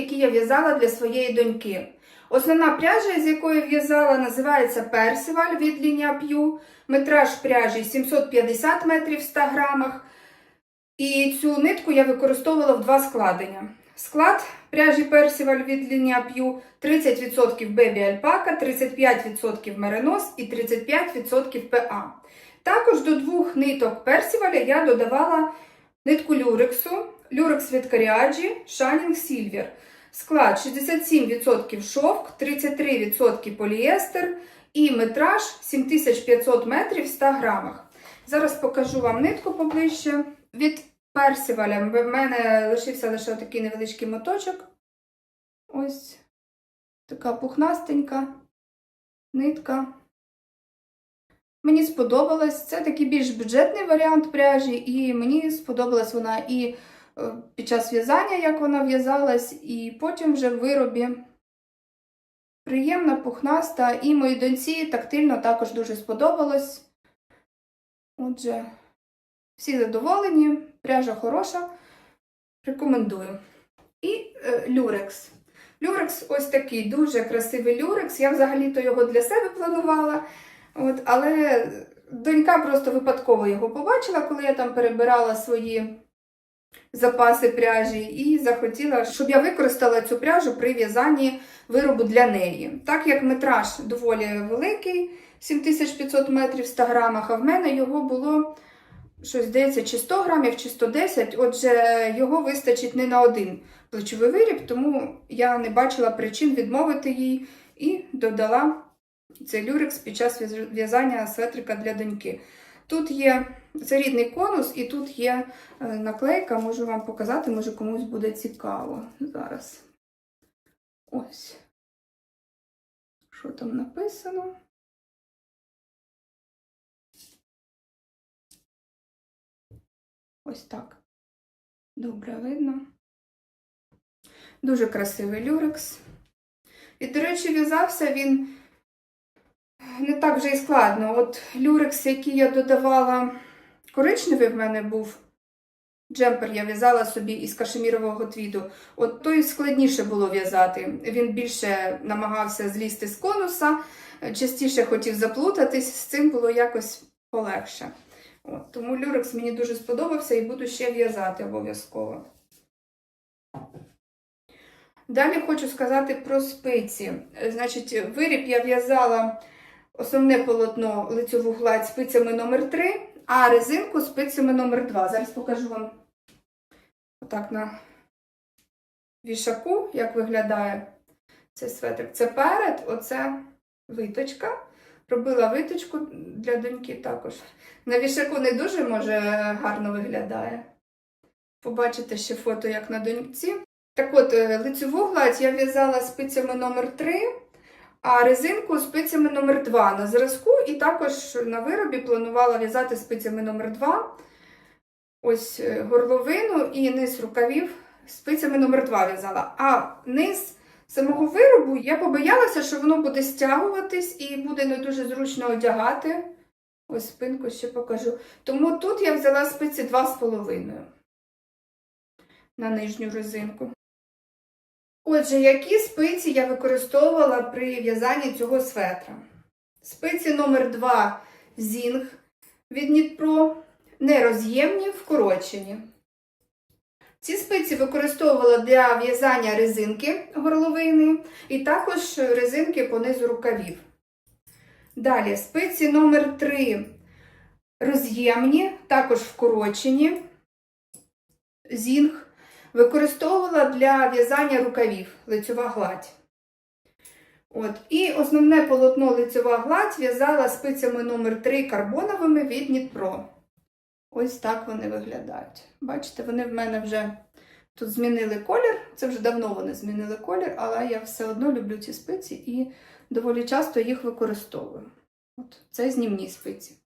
який я в'язала для своєї доньки. Основна пряжа, з якої в'язала, називається Персиваль від лінія П'ю. Метраж пряжі 750 метрів в 100 грамах. І цю нитку я використовувала в два складення. Склад пряжі Персиваль від лінія П'ю 30% бебі альпака, 35% меринос і 35% ПА. Також до двох ниток Персиваля я додавала нитку люрексу, люрекс від Каріаджі, Shining Silver. Склад 67% шовк, 33% поліестер і метраж 7500 метрів в 100 грамах. Зараз покажу вам нитку поближче. Від персиваля в мене лишився лише такий невеличкий моточок. Ось така пухнастенька нитка. Мені сподобалось. Це такий більш бюджетний варіант пряжі, і мені сподобалась вона і під час в'язання, як вона в'язалась, і потім вже в виробі. Приємна, пухнаста, і моїй доньці тактильно також дуже сподобалось. Отже, всі задоволені, пряжа хороша. Рекомендую. І е, люрекс. Люрекс ось такий дуже красивий люрекс. Я взагалі-то його для себе планувала. От, але донька просто випадково його побачила, коли я там перебирала свої запаси пряжі, і захотіла, щоб я використала цю пряжу при в'язанні виробу для неї. Так як метраж доволі великий, 7500 метрів в 100 грамах, а в мене його було щось здається, чи 100 грамів, чи 110, отже, його вистачить не на один плечовий виріб, тому я не бачила причин відмовити їй і додала цей люрекс під час в'язання светрика для доньки. Тут є це рідний конус, і тут є е, наклейка, можу вам показати, може комусь буде цікаво зараз. Ось. Що там написано? Ось так. Добре видно. Дуже красивий люрекс. І, до речі, в'язався він не так вже і складно. От люрекс, який я додавала, коричневий в мене був. Джемпер я в'язала собі із кашемірового твіду. От той складніше було в'язати. Він більше намагався злізти з конуса, частіше хотів заплутатись, з цим було якось полегше. От, Тому люрекс мені дуже сподобався і буду ще в'язати обов'язково. Далі хочу сказати про спиці. Значить, виріб я в'язала основне полотно лицьову гладь спицями номер 3 а резинку спицями номер 2 Зараз покажу вам отак на вішаку, як виглядає цей светрик. Це перед, оце виточка. Робила виточку для доньки також. На вішаку не дуже може гарно виглядає. Побачите ще фото, як на доньці. Так от, лицеву гладь я в'язала спицями номер 3 а резинку спицями номер 2 на зразку, і також на виробі планувала в'язати спицями номер 2 Ось горловину і низ рукавів спицями номер 2 в'язала. А низ самого виробу я побоялася, що воно буде стягуватись і буде не дуже зручно одягати. Ось спинку ще покажу. Тому тут я взяла спиці 2,5 на нижню резинку. Отже, які спиці я використовувала при в'язанні цього светра? Спиці номер 2 Зінг від Нітпро, нероз'ємні, вкорочені. Ці спиці використовувала для в'язання резинки горловини і також резинки по низу рукавів. Далі спиці номер 3 роз'ємні, також вкорочені, зінг. Використовувала для в'язання рукавів лицьова гладь. От. І основне полотно лицьова гладь в'язала спицями номер 3 карбоновими від Нітпро. Ось так вони виглядають. Бачите, вони в мене вже тут змінили колір. Це вже давно вони змінили колір, але я все одно люблю ці спиці і доволі часто їх використовую. От. Це знімні спиці.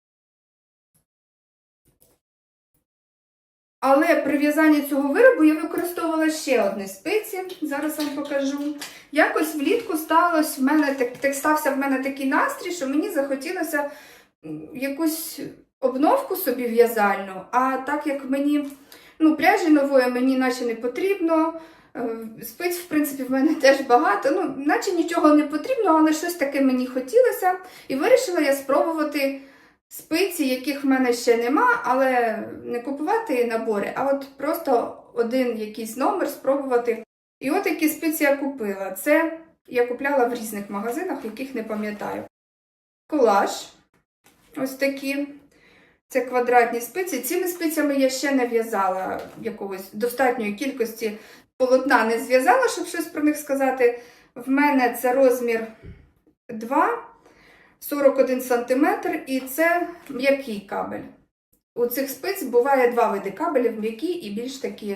Але при в'язанні цього виробу я використовувала ще одні спиці, зараз вам покажу. Якось влітку сталося в мене так, стався в мене такий настрій, що мені захотілося якусь обновку собі в'язальну. А так як мені Ну, пряжі нової мені наче не потрібно. Е, Спиць, в принципі, в мене теж багато. Ну, наче нічого не потрібно, але щось таке мені хотілося. І вирішила я спробувати спиці, яких в мене ще нема, але не купувати набори, а от просто один якийсь номер спробувати. І от які спиці я купила. Це я купляла в різних магазинах, яких не пам'ятаю. Колаж. Ось такі. Це квадратні спиці. Цими спицями я ще не в'язала якогось достатньої кількості полотна не зв'язала, щоб щось про них сказати. В мене це розмір 2, 41 см, і це м'який кабель. У цих спиць буває два види кабелів: м'які і більш такі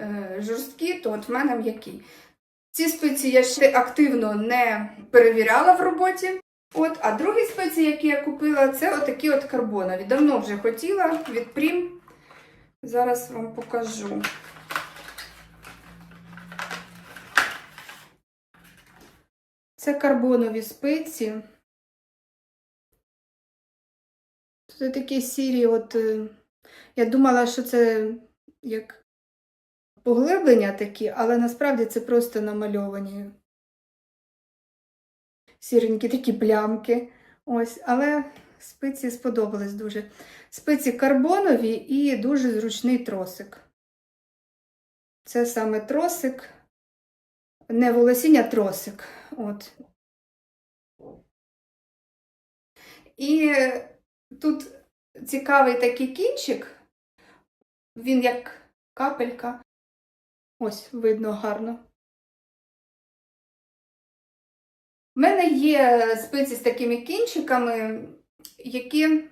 е, жорсткі, то от в мене м'які. Ці спиці я ще активно не перевіряла в роботі. От, а другі спиці, які я купила, це отакі от карбонові. Давно вже хотіла від Прім. Зараз вам покажу. Це карбонові спиці. Тут такі сірі, от е, я думала, що це як поглиблення такі, але насправді це просто намальовані сіренькі такі плямки. Ось, але спиці сподобались дуже. Спиці карбонові і дуже зручний тросик. Це саме тросик, не волосіння, тросик. От. І тут цікавий такий кінчик, він як капелька. Ось, видно гарно. У мене є спиці з такими кінчиками, які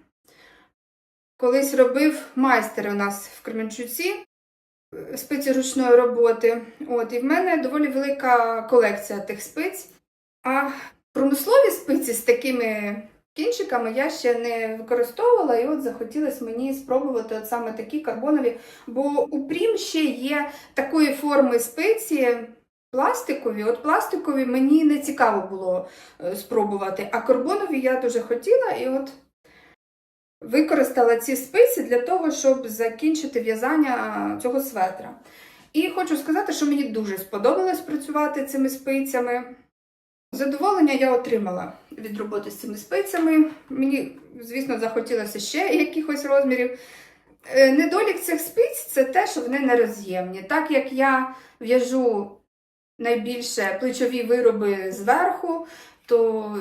колись робив майстер у нас в Кременчуці спиці ручної роботи. От, і в мене доволі велика колекція тих спиць. А промислові спиці з такими кінчиками я ще не використовувала, і от захотілося мені спробувати от саме такі карбонові, бо у Прім ще є такої форми спиці. Пластикові, от пластикові мені не цікаво було е, спробувати, а карбонові я дуже хотіла і от використала ці спиці для того, щоб закінчити в'язання цього светра. І хочу сказати, що мені дуже сподобалось працювати цими спицями. Задоволення я отримала від роботи з цими спицями. Мені, звісно, захотілося ще якихось розмірів. Е, Недолік цих спиць це те, що вони нероз'ємні. Так як я в'яжу найбільше плечові вироби зверху, то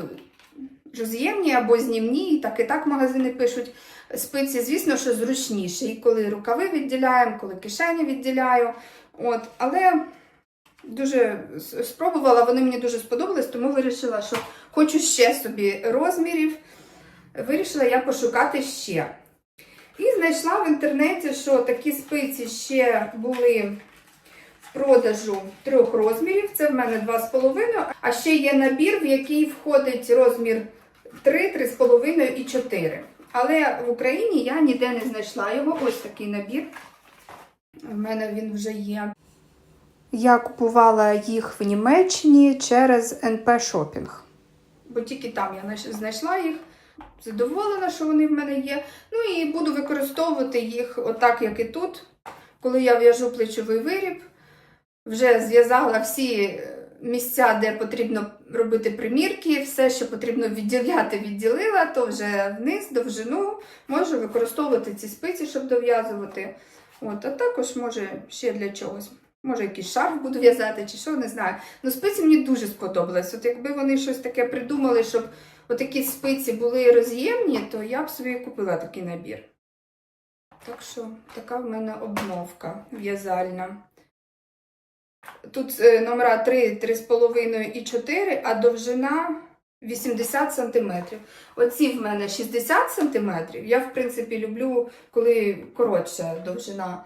роз'ємні або знімні, і так і так магазини пишуть. Спиці, звісно, що зручніше. І коли рукави відділяємо, коли кишені відділяю. От, але дуже спробувала, вони мені дуже сподобались, тому вирішила, що хочу ще собі розмірів. Вирішила я пошукати ще. І знайшла в інтернеті, що такі спиці ще були в продажу трьох розмірів. Це в мене 2,5. А ще є набір, в який входить розмір 3, 3,5 і 4. Але в Україні я ніде не знайшла його. Ось такий набір. У мене він вже є. Я купувала їх в Німеччині через НП Шопінг. Бо тільки там я знайшла їх. Задоволена, що вони в мене є. Ну і буду використовувати їх отак, як і тут. Коли я в'яжу плечовий виріб, вже зв'язала всі е, місця, де потрібно робити примірки, все, що потрібно відділяти, відділила, то вже вниз, довжину можу використовувати ці спиці, щоб дов'язувати. От, а також може ще для чогось. Може, якийсь шарф буду в'язати чи що, не знаю. Ну, спиці мені дуже сподобались. От якби вони щось таке придумали, щоб отакі спиці були роз'ємні, то я б собі купила такий набір. Так що така в мене обновка в'язальна. Тут е, номера 3, 3,5 і 4, а довжина 80 см. Оці в мене 60 см. Я, в принципі, люблю, коли коротша довжина.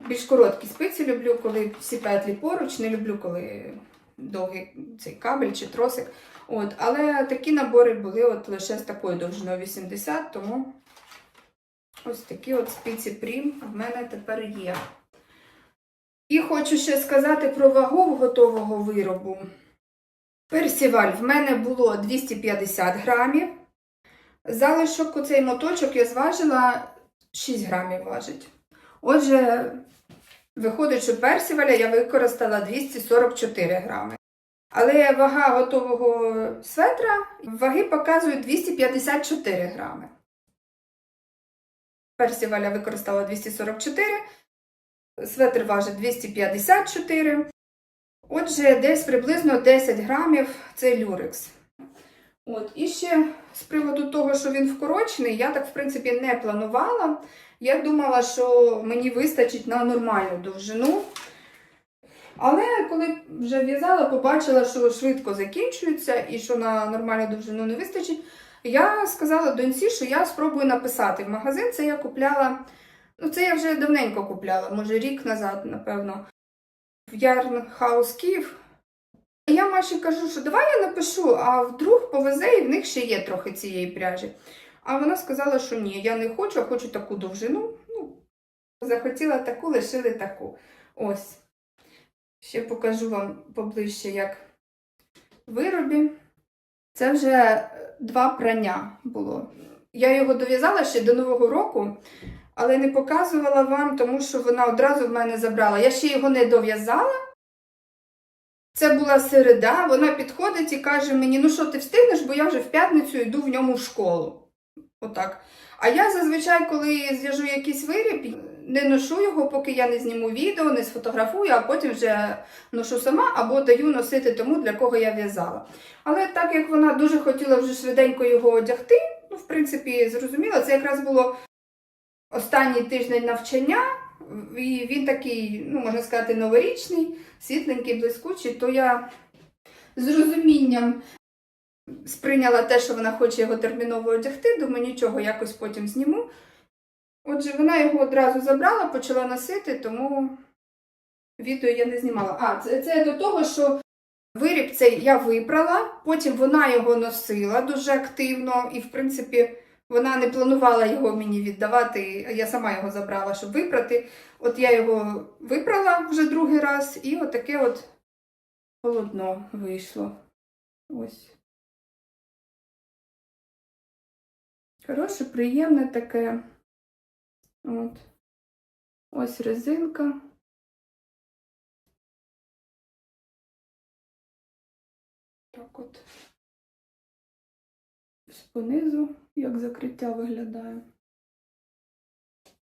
Більш короткі спиці люблю, коли всі петлі поруч, не люблю, коли довгий цей кабель чи тросик. От, але такі набори були от лише з такою довжиною 80, тому ось такі от спиці прім в мене тепер є. І хочу ще сказати про вагу готового виробу. Персіваль в мене було 250 грамів. Залишок у цей моточок я зважила 6 грамів важить. Отже, виходить, що персіваля я використала 244 грами. Але вага готового светра ваги показують 254 грами. Персіваля використала 244, светр важить 254. Отже, десь приблизно 10 грамів це люрекс. От, і ще з приводу того, що він вкорочений, я так, в принципі, не планувала. Я думала, що мені вистачить на нормальну довжину. Але коли вже в'язала, побачила, що швидко закінчується і що на нормальну довжину не вистачить. Я сказала доньці, що я спробую написати в магазин. Це я купляла, ну це я вже давненько купляла, може рік назад, напевно, в Ярн Хаус Київ. Я Маші кажу, що давай я напишу, а вдруг повезе, і в них ще є трохи цієї пряжі. А вона сказала, що ні, я не хочу, а хочу таку довжину. Ну, захотіла таку, лишили таку. Ось. Ще покажу вам поближче, як виробі. Це вже два прання було. Я його дов'язала ще до Нового року, але не показувала вам, тому що вона одразу в мене забрала. Я ще його не дов'язала. Це була середа, вона підходить і каже мені: ну що, ти встигнеш, бо я вже в п'ятницю йду в ньому в школу. Отак. А я зазвичай, коли зв'яжу якийсь виріб, не ношу його, поки я не зніму відео, не сфотографую, а потім вже ношу сама або даю носити тому, для кого я в'язала. Але так як вона дуже хотіла вже швиденько його одягти, ну, в принципі, зрозуміла, це якраз було останній тиждень навчання, і він такий, ну, можна сказати, новорічний, світленький, блискучий, то я з розумінням сприйняла те, що вона хоче його терміново одягти, думаю, нічого, якось потім зніму. Отже, вона його одразу забрала, почала носити, тому відео я не знімала. А, це, це до того, що виріб цей я випрала, потім вона його носила дуже активно, і, в принципі, вона не планувала його мені віддавати, я сама його забрала, щоб випрати. От я його випрала вже другий раз, і отаке от полотно вийшло. Ось. Хороше, приємне таке. От. Ось резинка. Так от. Понизу, як закриття виглядає.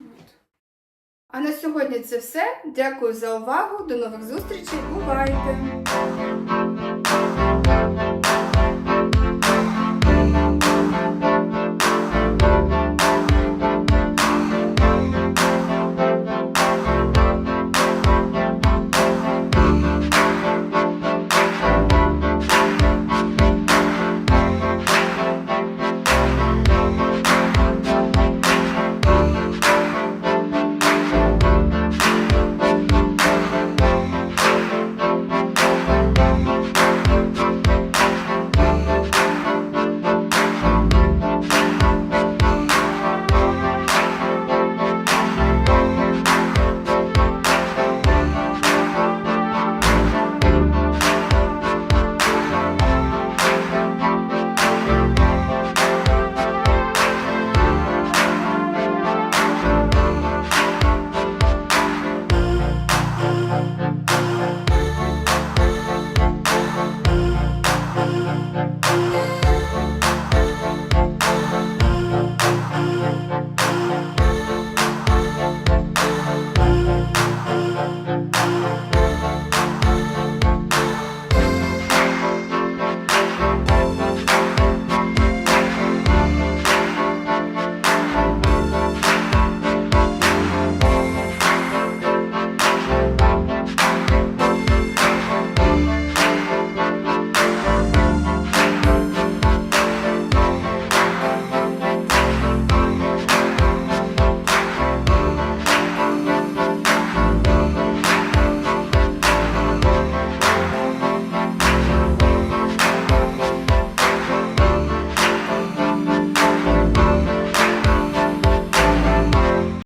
От. А на сьогодні це все. Дякую за увагу. До нових зустрічей. Бувайте!